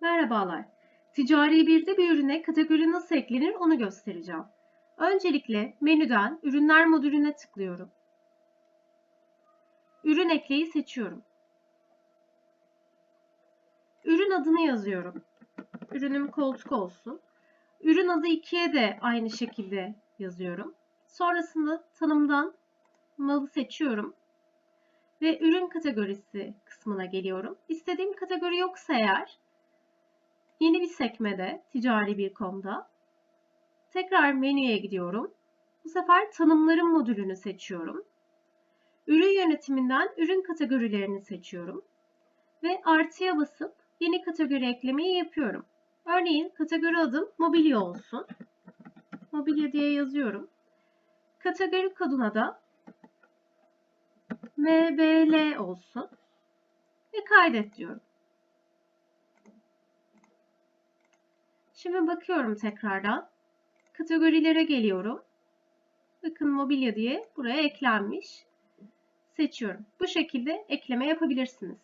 Merhabalar. Ticari birde bir ürüne kategori nasıl eklenir onu göstereceğim. Öncelikle menüden ürünler modülüne tıklıyorum. Ürün ekleyi seçiyorum. Ürün adını yazıyorum. Ürünüm koltuk olsun. Ürün adı 2'ye de aynı şekilde yazıyorum. Sonrasında tanımdan malı seçiyorum ve ürün kategorisi kısmına geliyorum. İstediğim kategori yoksa eğer yeni bir sekmede ticari bir komda tekrar menüye gidiyorum. Bu sefer tanımların modülünü seçiyorum. Ürün yönetiminden ürün kategorilerini seçiyorum ve artıya basıp yeni kategori eklemeyi yapıyorum. Örneğin kategori adım mobilya olsun. Mobilya diye yazıyorum. Kategori koduna da MBL olsun ve kaydet diyorum. Şimdi bakıyorum tekrardan. Kategorilere geliyorum. Bakın mobilya diye buraya eklenmiş. Seçiyorum. Bu şekilde ekleme yapabilirsiniz.